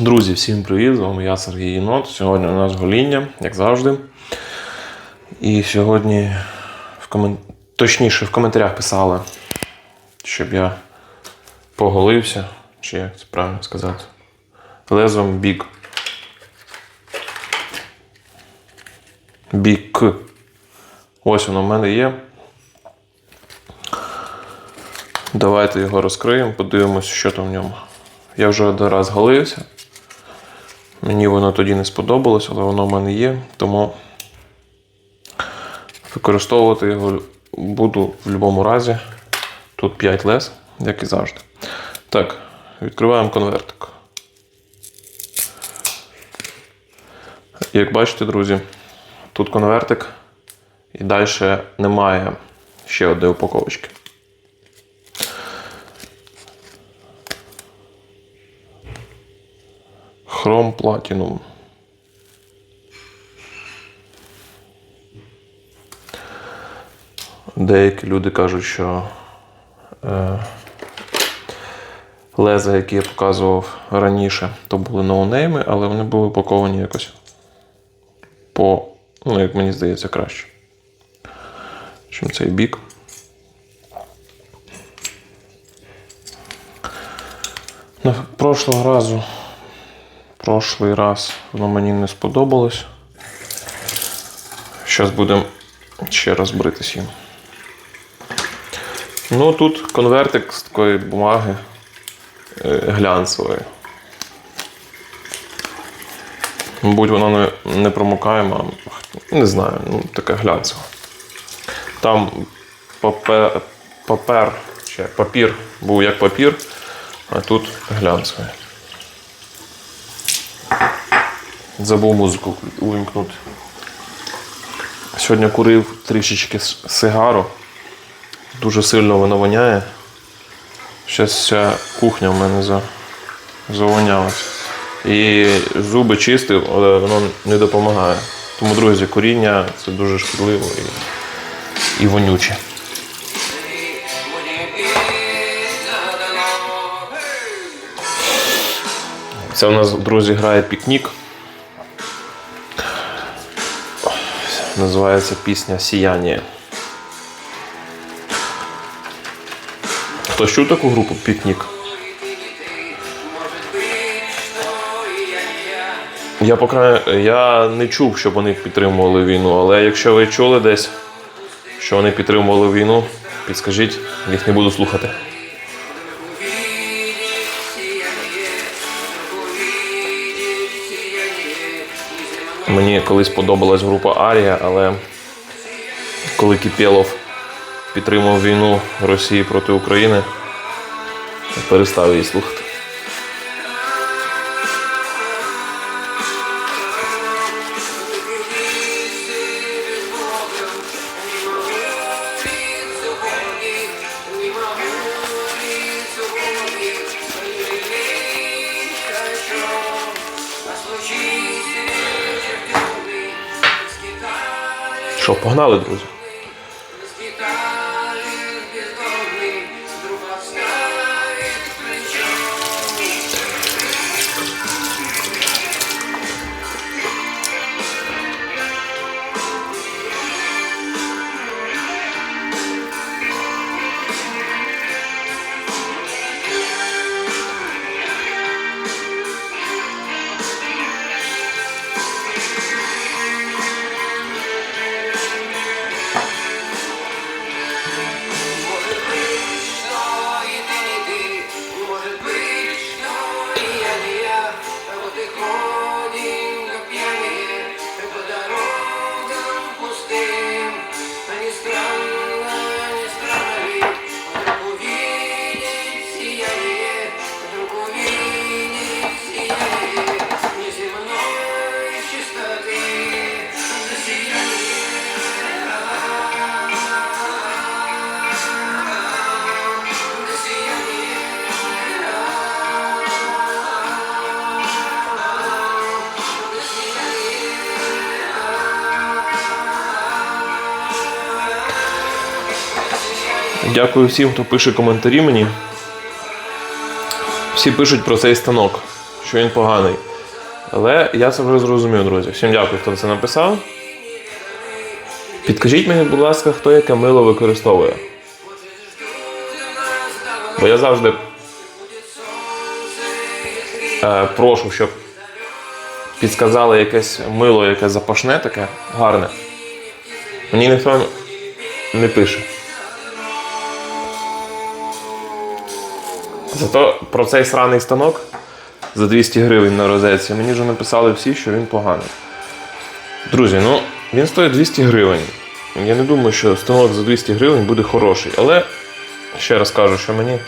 Друзі, всім привіт! З вами я Сергій Єнот. Сьогодні у нас гоління, як завжди. І сьогодні, в комен... точніше, в коментарях писали, щоб я поголився, чи як це правильно сказати, лезом бік. Бік. Ось воно в мене є. Давайте його розкриємо, подивимось, що там в ньому. Я вже один раз голився. Мені воно тоді не сподобалось, але воно в мене є, тому використовувати його буду в будь-якому разі. Тут 5 лес, як і завжди. Так, відкриваємо конвертик. Як бачите, друзі, тут конвертик і далі немає ще однієї упаковочки. Хром Platinum. Деякі люди кажуть, що е, леза, які я показував раніше, то були ноунейми, але вони були упаковані якось по, ну, як мені здається, краще. Чим цей бік. Прошлого разу Прошлий раз воно мені не сподобалось. Зараз будемо ще раз бритись їм. Ну, тут конвертик з такої бумаги е, глянцевої. Мабуть, воно не, не промокаємо, не знаю, ну, таке глянцеве. Там папер, папер чи папір був як папір, а тут глянцевий. Забув музику увімкнути. Сьогодні курив трішечки сигару. Дуже сильно воно воняє. Зараз вся кухня в мене за... завонялась. І зуби чистив, але воно не допомагає. Тому, друзі, куріння це дуже шкідливо і, і вонюче. Це у нас, друзі, грає пікнік. Називається пісня Сіяння. Хтось чув таку групу Пікнік? Я поки я не чув, щоб вони підтримували війну, але якщо ви чули десь, що вони підтримували війну, підскажіть, їх не буду слухати. Мені колись подобалась група Арія, але коли Кіпєлов підтримав війну Росії проти України, перестав її слухати. Погнали, друзі? Дякую всім, хто пише коментарі мені. Всі пишуть про цей станок, що він поганий. Але я це вже зрозумів, друзі. Всім дякую, хто це написав. Підкажіть мені, будь ласка, хто яке мило використовує. Бо я завжди е, прошу, щоб підсказали якесь мило, яке запашне таке, гарне. Мені ніхто не пише. Зато про цей сраний станок за 200 гривень на розетці мені вже написали всі, що він поганий. Друзі, ну він стоїть 200 гривень. Я не думаю, що станок за 200 гривень буде хороший. Але ще раз кажу, що мені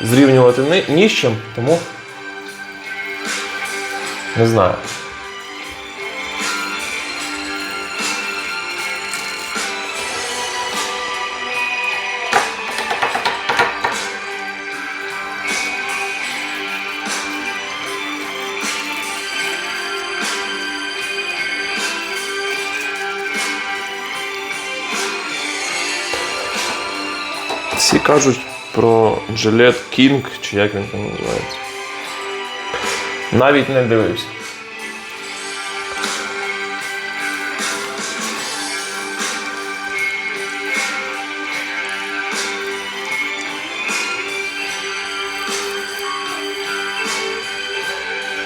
зрівнювати ні, з чим, тому не знаю. Кажуть про Gillette King, чи як він там називається. Навіть не дивився.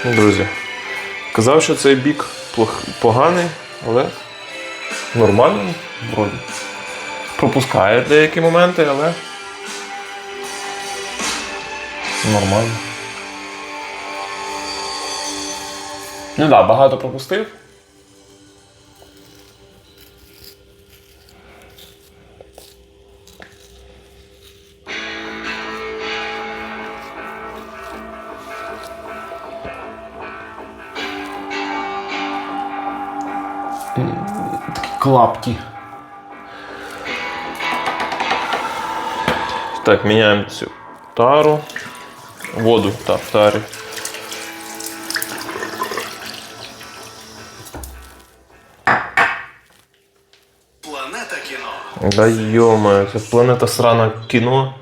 Ну, Друзі, казав, що цей бік поганий, але нормальний вроді. Пропускає деякі моменти, але нормально. Ну да, багато пропустив. Такі клапті. Так, міняємо цю тару. Воду та, в тарі. Планета кіно. Да йома, це планета срана кіно.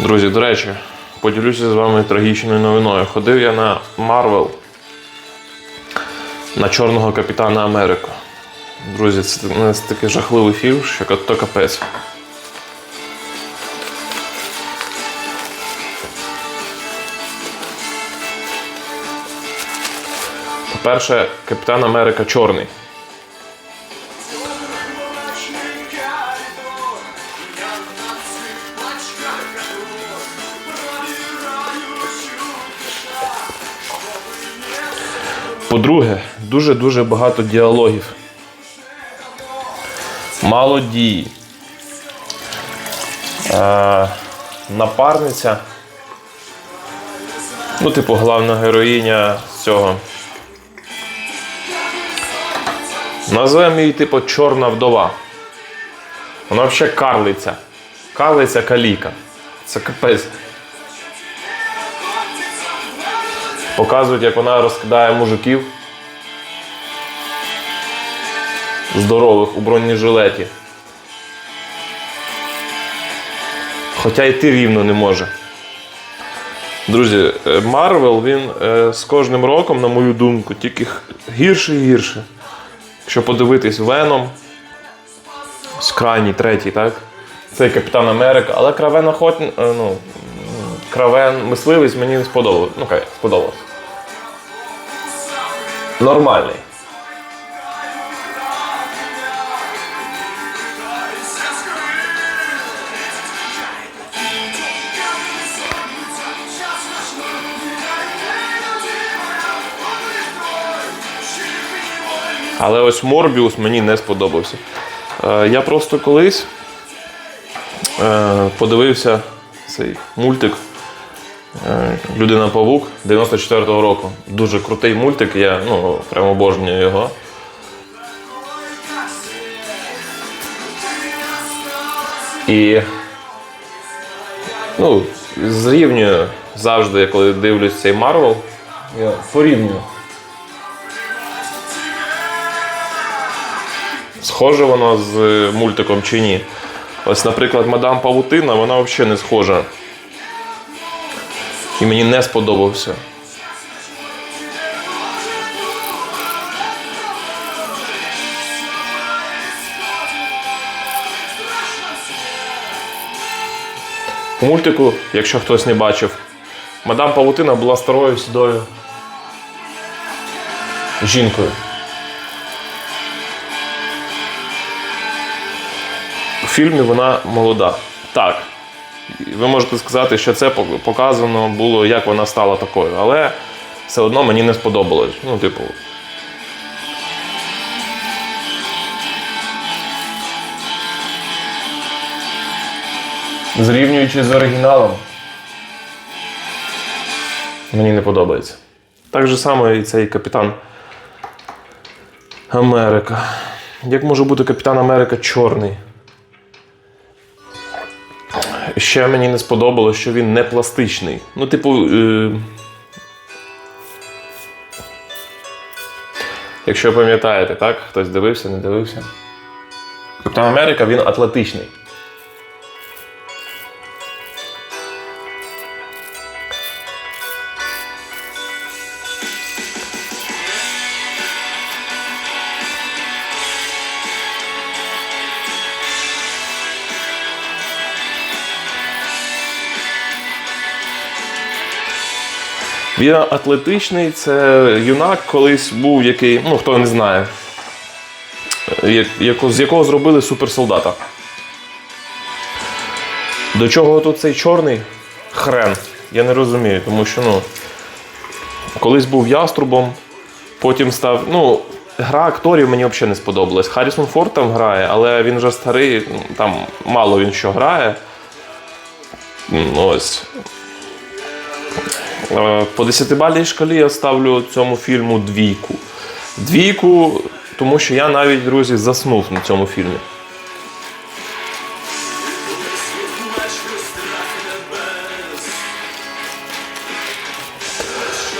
Друзі, до речі, поділюся з вами трагічною новиною. Ходив я на Марвел на Чорного Капітана Америка. Друзі, це це такий жахливий фільм, що то капець. По-перше, Капітан Америка чорний. По-друге, дуже-дуже багато діалогів. Мало дії. Е, напарниця. Ну, типу, головна героїня цього. Називаємо її, типу, чорна вдова. Вона взагалі карлиця. Карлиця каліка. Це капець. Показують, як вона розкидає мужиків. Здорових у бронежилеті. Хоча йти рівно не може. Друзі, е, Марвел він е, з кожним роком, на мою думку, тільки гірше і гірше. Якщо подивитись Веном, з крайній, третій, так? Цей Капітан Америка, але Кравен охотн... е, ну, Кравен мисливець мені не сподобав. Ну, хай, сподобалось. Нормальний. Але ось Морбіус мені не сподобався. Е, я просто колись е, подивився цей мультик е, Людина Павук 94-го року. Дуже крутий мультик, я ну, прямо обожнюю його. І ну, зрівнюю завжди, коли дивлюсь цей Марвел, я порівнюю. Схоже воно з мультиком чи ні. Ось, наприклад, мадам Павутина, вона взагалі не схожа І мені не сподобався. У мультику, якщо хтось не бачив, мадам Павутина була старою сідою жінкою. Фільмі вона молода. Так. Ви можете сказати, що це показано було, як вона стала такою, але все одно мені не сподобалось. Ну, типу. Зрівнюючи з оригіналом, мені не подобається. Так же само і цей капітан Америка. Як може бути капітан Америка чорний? Ще мені не сподобалось, що він не пластичний. Ну, типу. Е... Якщо пам'ятаєте, так? Хтось дивився, не дивився. Капітан Америка він атлетичний. Він атлетичний, це юнак колись був, який, ну хто не знає, як- з якого зробили суперсолдата. До чого тут цей чорний хрен? Я не розумію, тому що ну, колись був яструбом, потім став. Ну, гра акторів мені взагалі не сподобалась. Харрісон Форд там грає, але він вже старий, там мало він що грає. Ось. Е, По 10-бальній шкалі я ставлю цьому фільму двійку. Двійку, тому що я навіть, друзі, заснув на цьому фільмі.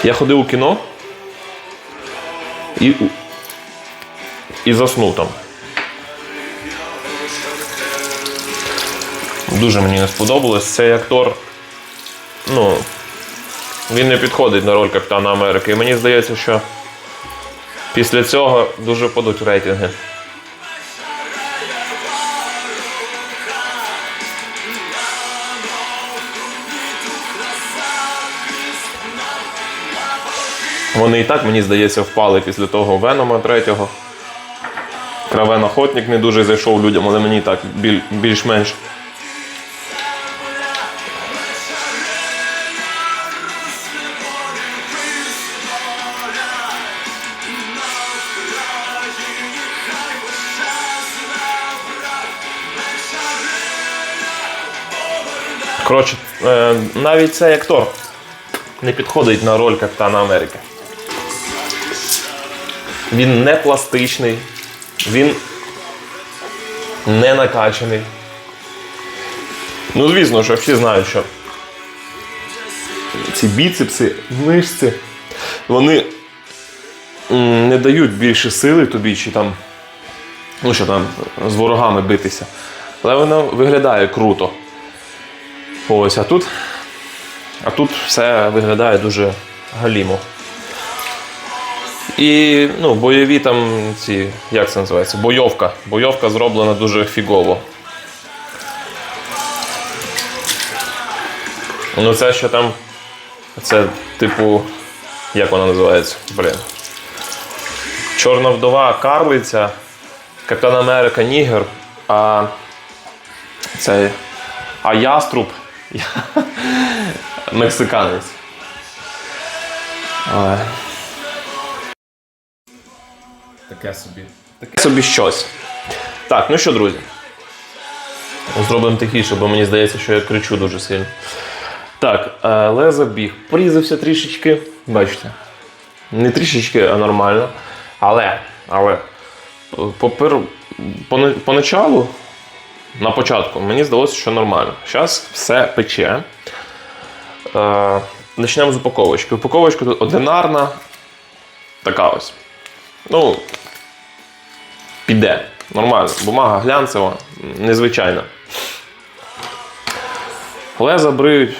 Я ходив у кіно і, і заснув там. Дуже мені не сподобалось. Цей актор, ну, він не підходить на роль Капітана Америки. І мені здається, що після цього дуже падуть рейтинги. Вони і так, мені здається, впали після того Венома третього. Кравен Охотник не дуже зайшов людям, але мені так більш-менш. Коротше, е, навіть цей актор не підходить на роль Капітана Америки. Він не пластичний, він не накачаний. Ну, звісно, що всі знають, що ці біцепси, мишці, вони не дають більше сили тобі, чи там, ну що там, з ворогами битися. Але воно виглядає круто. Ось, а тут, а тут все виглядає дуже галімо. І ну, бойові там ці, як це називається? Бойовка. Бойовка зроблена дуже фігово. Ну це що там. Це типу. Як вона називається? Блін. Чорна вдова карлиця, Капітан Америка Нігер, а цей. А яструб мексиканець. Ой. Таке собі. Таке собі щось. Так, ну що, друзі. Зробимо тихіше, бо мені здається, що я кричу дуже сильно. Так, е, Леза біг. Порізався трішечки. Бачите. Не трішечки, а нормально. Але, але попер, поначалу, на початку, мені здалося, що нормально. Зараз все пече. Е, Почнемо з упаковочки. Упаковочка тут одинарна. Така ось. Ну, піде. Нормально. Бумага глянцева, незвичайна. Леза бриють.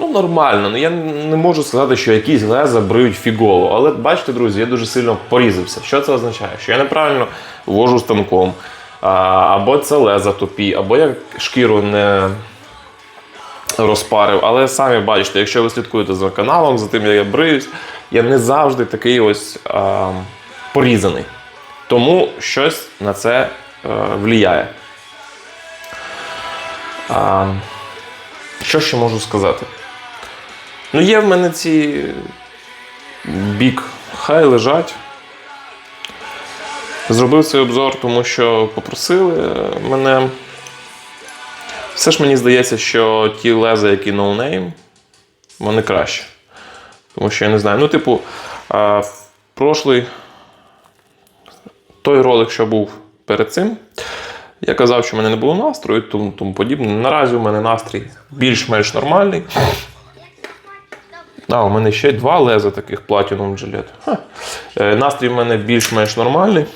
ну, нормально. Ну, я не можу сказати, що якісь леза бриють фігово. Але бачите, друзі, я дуже сильно порізався. Що це означає? Що я неправильно вожу станком, або це леза тупі, або я шкіру не розпарив. Але самі бачите, якщо ви слідкуєте за каналом, за тим, як я бриюсь, я не завжди такий ось а, порізаний. Тому щось на це е, влияє. А, що ще можу сказати? Ну, є в мене ці бік, хай лежать. Зробив цей обзор, тому що попросили мене. Все ж мені здається, що ті леза, які ноунейм, вони краще. Тому що я не знаю. Ну, типу, а, прошлий той ролик, що був перед цим, я казав, що в мене не було настрою, тому, тому подібне. Наразі у мене настрій більш-менш нормальний. А, у мене ще два леза таких Gillette. Ха. Е, Настрій в мене більш-менш нормальний.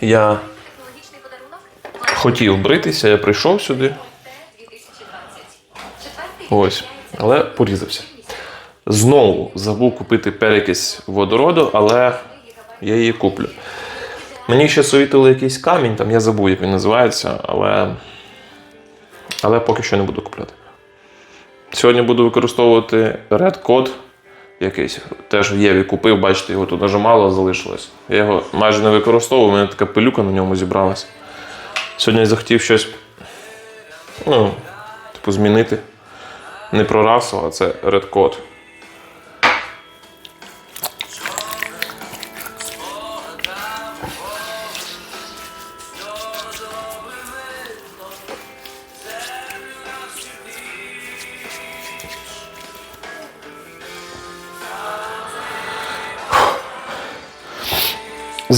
Я хотів бритися, я прийшов сюди. Ось, але порізався. Знову забув купити перекись водороду, але я її куплю. Мені ще совітили якийсь камінь, там я забув, як він називається, але, але поки що не буду купляти. Сьогодні буду використовувати Red Code якийсь. Теж в Єві купив, бачите, його тут дуже мало залишилось. Я його майже не використовував, у мене така пилюка на ньому зібралася. Сьогодні я захотів щось ну, типу, змінити. Не про расу, а це Red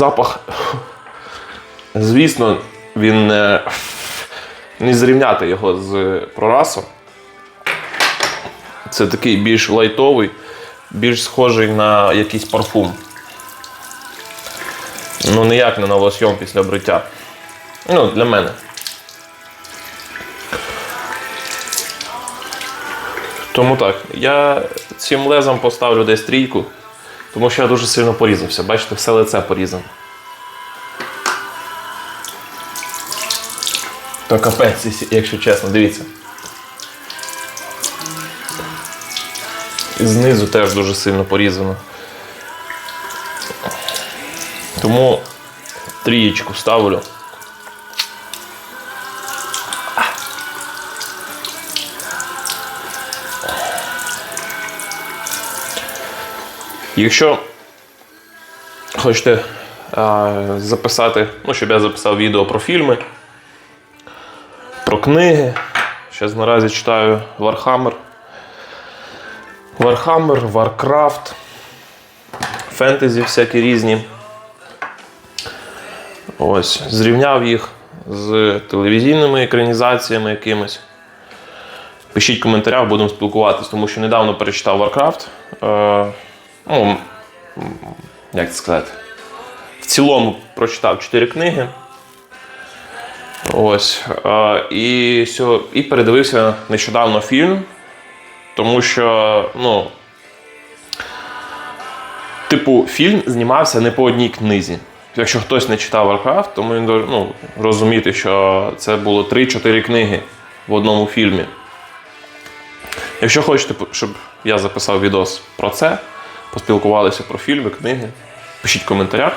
Запах. Звісно, він не, не зрівняти його з прорасом. Це такий більш лайтовий, більш схожий на якийсь парфум. Ну, ніяк не на лосьйон після бриття. Ну, для мене. Тому так, я цим лезом поставлю десь трійку, тому що я дуже сильно порізався. Бачите, все лице порізано. То капець, якщо чесно, дивіться. І знизу теж дуже сильно порізано. Тому трієчку ставлю. Якщо хочете записати, ну, щоб я записав відео про фільми, про книги, зараз наразі читаю Warhammer. Warhammer, Warcraft, фентезі всякі різні. Ось, зрівняв їх з телевізійними екранізаціями якимись. Пишіть в коментарях, будемо спілкуватись, тому що недавно перечитав Warcraft. Ну, як це сказати? В цілому прочитав 4 книги. Ось. І, і передивився нещодавно фільм. Тому що, ну. Типу, фільм знімався не по одній книзі. Якщо хтось не читав Warcraft, то він ну, розуміти, що це було 3-4 книги в одному фільмі. Якщо хочете, щоб я записав відос про це, поспілкувалися про фільми, книги, пишіть в коментарях.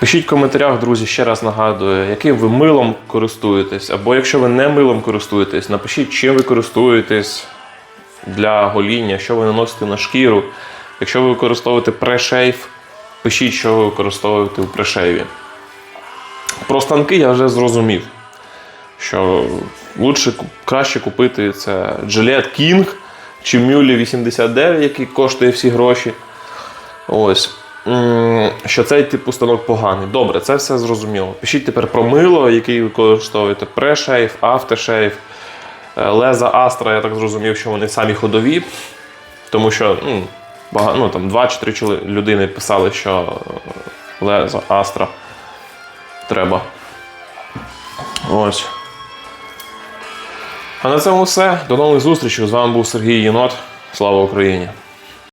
Пишіть в коментарях, друзі, ще раз нагадую, яким ви милом користуєтесь, або якщо ви не милом користуєтесь, напишіть, чим ви користуєтесь для гоління, що ви наносите на шкіру. Якщо ви використовуєте прешейф, пишіть, що ви використовуєте у прешейві. Про станки я вже зрозумів, що лучше, краще купити це Gillette King чи Мюлі 89, який коштує всі гроші. Ось. Що цей типу станок поганий. Добре, це все зрозуміло. Пишіть тепер про мило, який ви використовуєте прешейф, автошейф, е, леза Астра, я так зрозумів, що вони самі ходові. Тому що ну, бага, ну, там, два чи три чоли- людини писали, що е, леза Астра треба. Ось. А на цьому все. До нових зустрічей. З вами був Сергій Єнот. Слава Україні!